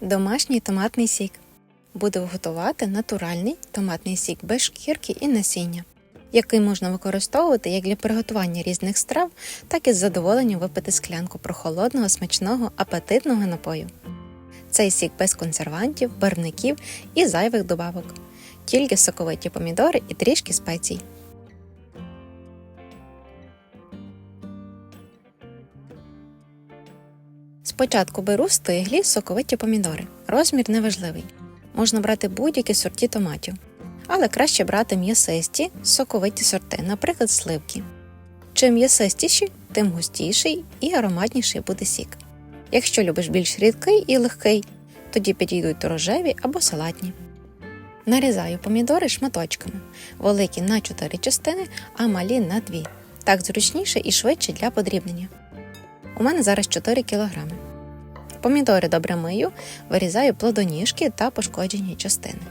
Домашній томатний сік. Буду готувати натуральний томатний сік без шкірки і насіння, який можна використовувати як для приготування різних страв, так і з задоволенням випити склянку прохолодного, смачного, апетитного напою. Цей сік без консервантів, барвників і зайвих добавок, тільки соковиті помідори і трішки спецій. Спочатку беру стиглі соковиті помідори. Розмір неважливий. Можна брати будь-які сорті томатів, але краще брати м'ясисті соковиті сорти, наприклад, сливки. Чим м'ясистіші, тим густіший і ароматніший буде сік. Якщо любиш більш рідкий і легкий, тоді підійдуть рожеві або салатні. Нарізаю помідори шматочками, великі на 4 частини, а малі на 2. Так зручніше і швидше для подрібнення. У мене зараз 4 кг. Помідори добре мию, вирізаю плодоніжки та пошкоджені частини.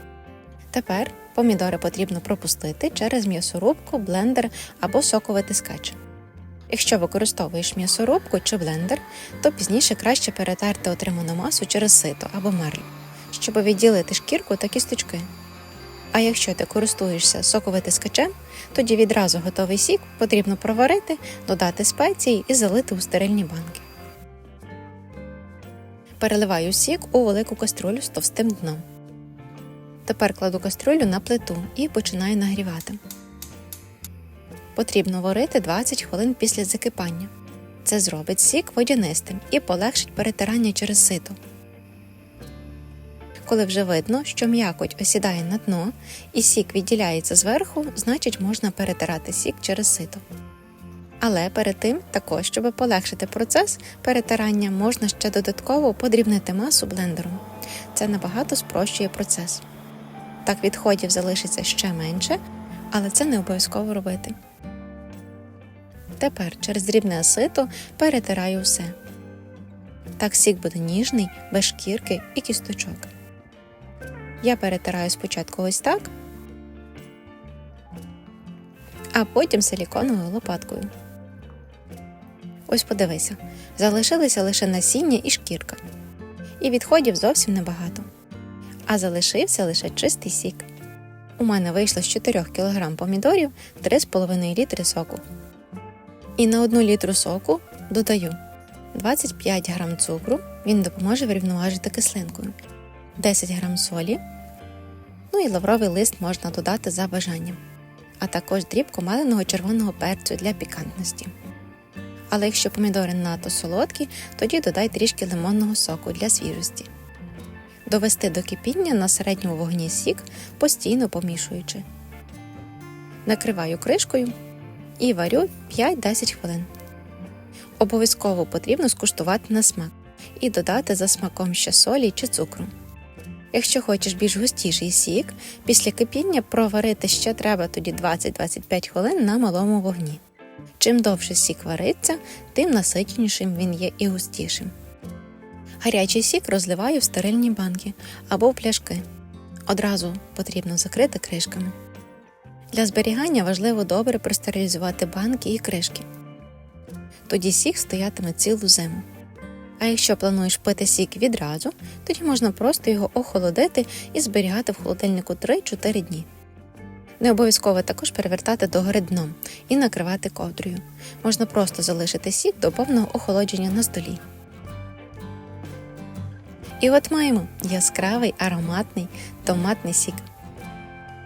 Тепер помідори потрібно пропустити через м'ясорубку, блендер або соковитискач. Якщо використовуєш м'ясорубку чи блендер, то пізніше краще перетерти отриману масу через сито або марлю, щоб відділити шкірку та кісточки. А якщо ти користуєшся соковитискачем, тоді відразу готовий сік потрібно проварити, додати спеції і залити у стерильні банки. Переливаю сік у велику каструлю з товстим дном. Тепер кладу каструлю на плиту і починаю нагрівати. Потрібно варити 20 хвилин після закипання. Це зробить сік водянистим і полегшить перетирання через сито. Коли вже видно, що м'якоть осідає на дно і сік відділяється зверху, значить можна перетирати сік через сито. Але перед тим, також, щоб полегшити процес перетирання, можна ще додатково подрібнити масу блендером. Це набагато спрощує процес. Так відходів залишиться ще менше, але це не обов'язково робити. Тепер через дрібне сито перетираю все. Так сік буде ніжний, без шкірки і кісточок. Я перетираю спочатку ось так, а потім силіконовою лопаткою. Ось подивися, залишилися лише насіння і шкірка. І відходів зовсім небагато. А залишився лише чистий сік. У мене вийшло з 4 кг помідорів 3,5 літри соку. І на 1 літру соку додаю 25 г цукру, він допоможе врівноважити кислинкою, 10 г солі, ну і лавровий лист можна додати за бажанням, а також дрібку маленого червоного перцю для пікантності. Але якщо помідори надто солодкі, тоді додай трішки лимонного соку для свіжості. Довести до кипіння на середньому вогні сік, постійно помішуючи. Накриваю кришкою і варю 5-10 хвилин. Обов'язково потрібно скуштувати на смак і додати за смаком ще солі чи цукру. Якщо хочеш більш густіший сік, після кипіння проварити ще треба тоді 20-25 хвилин на малому вогні. Чим довше сік вариться, тим насиченішим він є і густішим. Гарячий сік розливаю в стерильні банки або в пляшки. Одразу потрібно закрити кришками. Для зберігання важливо добре простерилізувати банки і кришки. Тоді сік стоятиме цілу зиму. А якщо плануєш пити сік відразу, тоді можна просто його охолодити і зберігати в холодильнику 3-4 дні. Не обов'язково також перевертати догори дном і накривати ковдрою. Можна просто залишити сік до повного охолодження на столі. І от маємо яскравий ароматний томатний сік.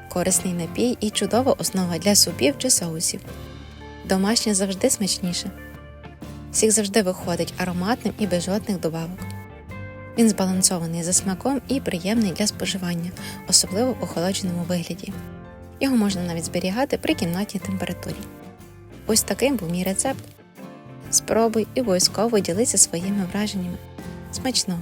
Корисний напій і чудова основа для супів чи соусів. Домашнє завжди смачніше. Сік завжди виходить ароматним і без жодних добавок. Він збалансований за смаком і приємний для споживання, особливо в охолодженому вигляді. Його можна навіть зберігати при кімнатній температурі. Ось таким був мій рецепт. Спробуй і обов'язково ділися своїми враженнями. Смачного!